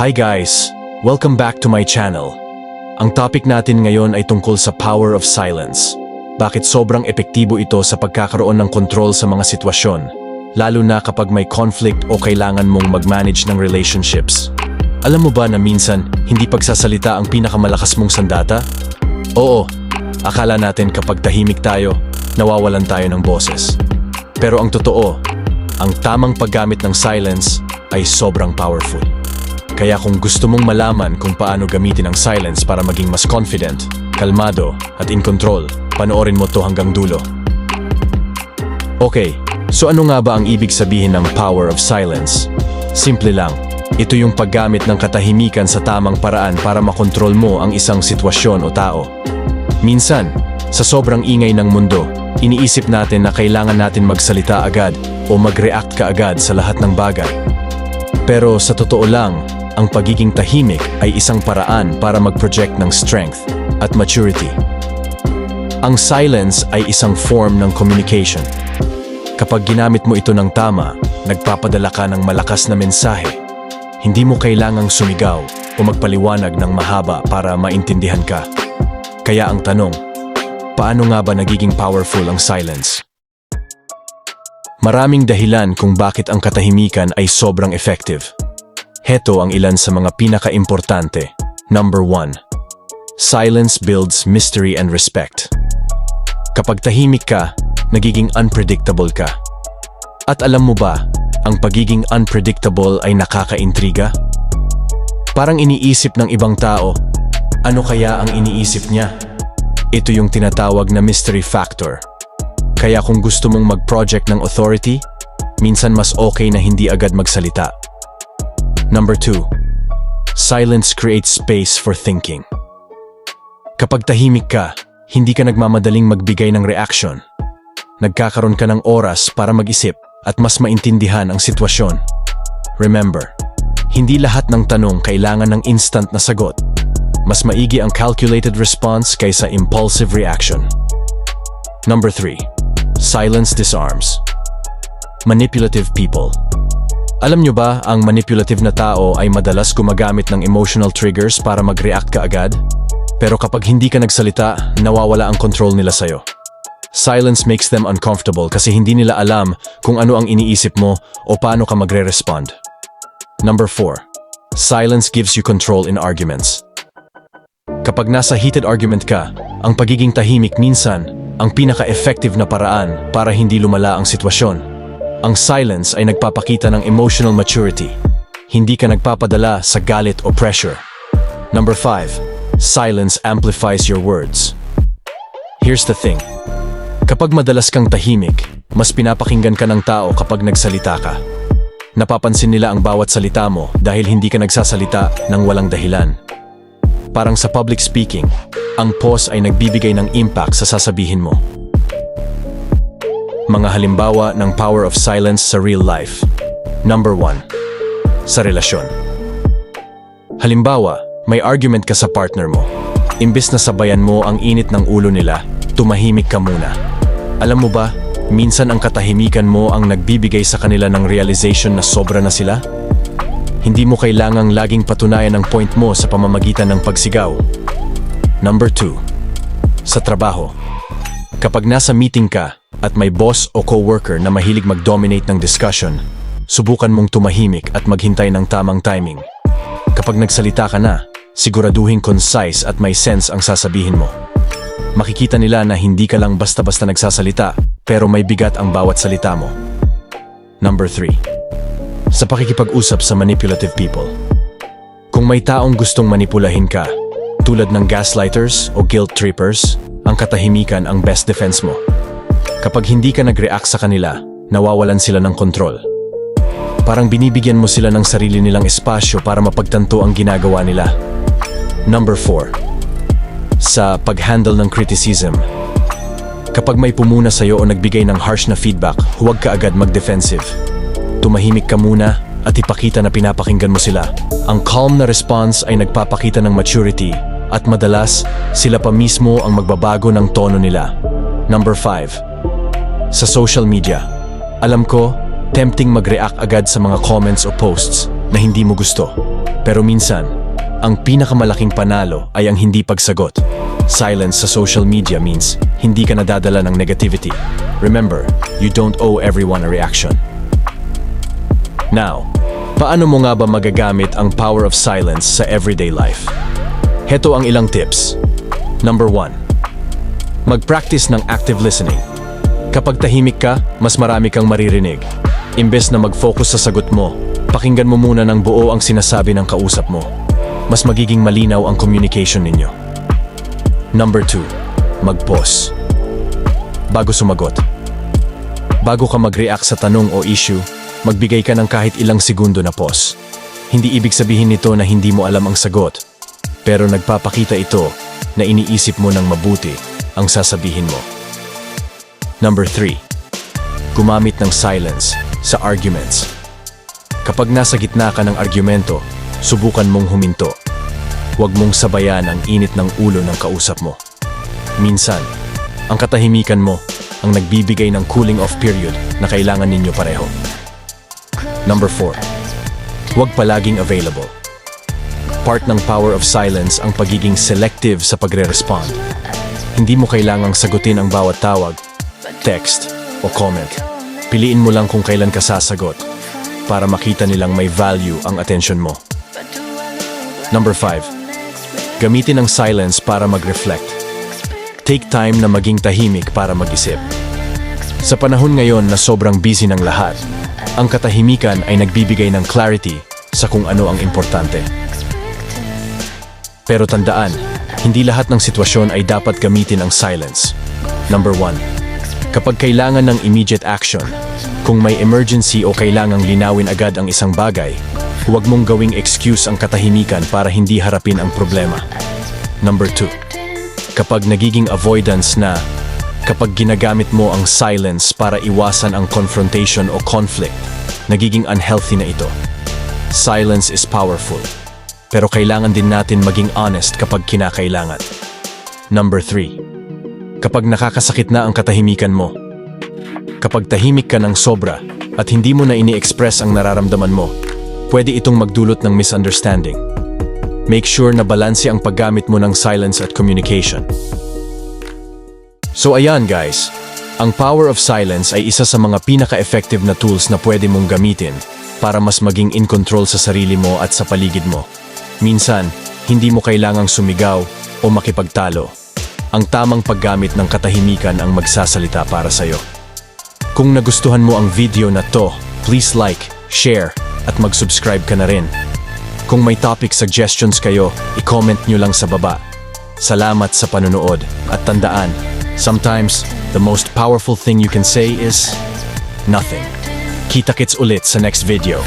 Hi guys! Welcome back to my channel. Ang topic natin ngayon ay tungkol sa power of silence. Bakit sobrang epektibo ito sa pagkakaroon ng kontrol sa mga sitwasyon, lalo na kapag may conflict o kailangan mong mag-manage ng relationships. Alam mo ba na minsan, hindi pagsasalita ang pinakamalakas mong sandata? Oo, akala natin kapag tahimik tayo, nawawalan tayo ng boses. Pero ang totoo, ang tamang paggamit ng silence ay sobrang powerful. Kaya kung gusto mong malaman kung paano gamitin ang silence para maging mas confident, kalmado at in control, panoorin mo to hanggang dulo. Okay, so ano nga ba ang ibig sabihin ng power of silence? Simple lang, ito yung paggamit ng katahimikan sa tamang paraan para makontrol mo ang isang sitwasyon o tao. Minsan, sa sobrang ingay ng mundo, iniisip natin na kailangan natin magsalita agad o mag-react ka agad sa lahat ng bagay. Pero sa totoo lang, ang pagiging tahimik ay isang paraan para mag-project ng strength at maturity. Ang silence ay isang form ng communication. Kapag ginamit mo ito ng tama, nagpapadala ka ng malakas na mensahe. Hindi mo kailangang sumigaw o magpaliwanag ng mahaba para maintindihan ka. Kaya ang tanong, paano nga ba nagiging powerful ang silence? Maraming dahilan kung bakit ang katahimikan ay sobrang effective. Heto ang ilan sa mga pinaka-importante. Number 1. Silence builds mystery and respect. Kapag tahimik ka, nagiging unpredictable ka. At alam mo ba, ang pagiging unpredictable ay nakakaintriga? Parang iniisip ng ibang tao, ano kaya ang iniisip niya? Ito yung tinatawag na mystery factor. Kaya kung gusto mong mag-project ng authority, minsan mas okay na hindi agad magsalita. Number 2. Silence creates space for thinking. Kapag tahimik ka, hindi ka nagmamadaling magbigay ng reaction. Nagkakaroon ka ng oras para mag-isip at mas maintindihan ang sitwasyon. Remember, hindi lahat ng tanong kailangan ng instant na sagot. Mas maigi ang calculated response kaysa impulsive reaction. Number 3. Silence disarms. Manipulative people. Alam nyo ba, ang manipulative na tao ay madalas gumagamit ng emotional triggers para mag-react ka agad? Pero kapag hindi ka nagsalita, nawawala ang control nila sa'yo. Silence makes them uncomfortable kasi hindi nila alam kung ano ang iniisip mo o paano ka magre-respond. Number 4. Silence gives you control in arguments. Kapag nasa heated argument ka, ang pagiging tahimik minsan ang pinaka-effective na paraan para hindi lumala ang sitwasyon. Ang silence ay nagpapakita ng emotional maturity. Hindi ka nagpapadala sa galit o pressure. Number 5. Silence amplifies your words. Here's the thing. Kapag madalas kang tahimik, mas pinapakinggan ka ng tao kapag nagsalita ka. Napapansin nila ang bawat salita mo dahil hindi ka nagsasalita ng walang dahilan. Parang sa public speaking, ang pause ay nagbibigay ng impact sa sasabihin mo. Mga halimbawa ng power of silence sa real life. Number 1. Sa relasyon. Halimbawa, may argument ka sa partner mo. Imbes na sabayan mo ang init ng ulo nila, tumahimik ka muna. Alam mo ba, minsan ang katahimikan mo ang nagbibigay sa kanila ng realization na sobra na sila? Hindi mo kailangang laging patunayan ang point mo sa pamamagitan ng pagsigaw. Number 2. Sa trabaho. Kapag nasa meeting ka at may boss o coworker na mahilig mag-dominate ng discussion, subukan mong tumahimik at maghintay ng tamang timing. Kapag nagsalita ka na, siguraduhin concise at may sense ang sasabihin mo. Makikita nila na hindi ka lang basta-basta nagsasalita, pero may bigat ang bawat salita mo. Number 3. Sa pakikipag-usap sa manipulative people. Kung may taong gustong manipulahin ka, tulad ng gaslighters o guilt trippers, ang katahimikan ang best defense mo. Kapag hindi ka nag-react sa kanila, nawawalan sila ng kontrol. Parang binibigyan mo sila ng sarili nilang espasyo para mapagtanto ang ginagawa nila. Number 4. Sa pag-handle ng criticism. Kapag may pumuna sa'yo o nagbigay ng harsh na feedback, huwag ka agad mag-defensive. Tumahimik ka muna at ipakita na pinapakinggan mo sila. Ang calm na response ay nagpapakita ng maturity at madalas sila pa mismo ang magbabago ng tono nila. Number 5. Sa social media. Alam ko, tempting mag-react agad sa mga comments o posts na hindi mo gusto. Pero minsan, ang pinakamalaking panalo ay ang hindi pagsagot. Silence sa social media means hindi ka nadadala ng negativity. Remember, you don't owe everyone a reaction. Now, paano mo nga ba magagamit ang power of silence sa everyday life? Heto ang ilang tips. Number 1. Mag-practice ng active listening. Kapag tahimik ka, mas marami kang maririnig. Imbes na mag-focus sa sagot mo, pakinggan mo muna ng buo ang sinasabi ng kausap mo. Mas magiging malinaw ang communication ninyo. Number 2. Mag-pause. Bago sumagot. Bago ka mag-react sa tanong o issue, magbigay ka ng kahit ilang segundo na pause. Hindi ibig sabihin nito na hindi mo alam ang sagot, pero nagpapakita ito na iniisip mo ng mabuti ang sasabihin mo. Number 3. Gumamit ng silence sa arguments. Kapag nasa gitna ka ng argumento, subukan mong huminto. Huwag mong sabayan ang init ng ulo ng kausap mo. Minsan, ang katahimikan mo ang nagbibigay ng cooling off period na kailangan ninyo pareho. Number 4. Huwag palaging available. Part ng power of silence ang pagiging selective sa pagre-respond. Hindi mo kailangang sagutin ang bawat tawag, text, o comment. Piliin mo lang kung kailan ka sasagot para makita nilang may value ang attention mo. Number 5. Gamitin ang silence para mag-reflect. Take time na maging tahimik para mag-isip. Sa panahon ngayon na sobrang busy ng lahat, ang katahimikan ay nagbibigay ng clarity sa kung ano ang importante. Pero tandaan, hindi lahat ng sitwasyon ay dapat gamitin ang silence. Number 1. Kapag kailangan ng immediate action, kung may emergency o kailangang linawin agad ang isang bagay, huwag mong gawing excuse ang katahimikan para hindi harapin ang problema. Number 2. Kapag nagiging avoidance na, kapag ginagamit mo ang silence para iwasan ang confrontation o conflict, nagiging unhealthy na ito. Silence is powerful, pero kailangan din natin maging honest kapag kinakailangan. Number 3. Kapag nakakasakit na ang katahimikan mo, kapag tahimik ka ng sobra at hindi mo na ini-express ang nararamdaman mo, pwede itong magdulot ng misunderstanding. Make sure na balanse ang paggamit mo ng silence at communication. So ayan guys, ang power of silence ay isa sa mga pinaka-effective na tools na pwede mong gamitin para mas maging in control sa sarili mo at sa paligid mo. Minsan, hindi mo kailangang sumigaw o makipagtalo. Ang tamang paggamit ng katahimikan ang magsasalita para sa'yo. Kung nagustuhan mo ang video na to, please like, share, at mag-subscribe ka na rin. Kung may topic suggestions kayo, i-comment nyo lang sa baba. Salamat sa panonood at tandaan, sometimes the most powerful thing you can say is nothing. Kita-kits ulit sa next video.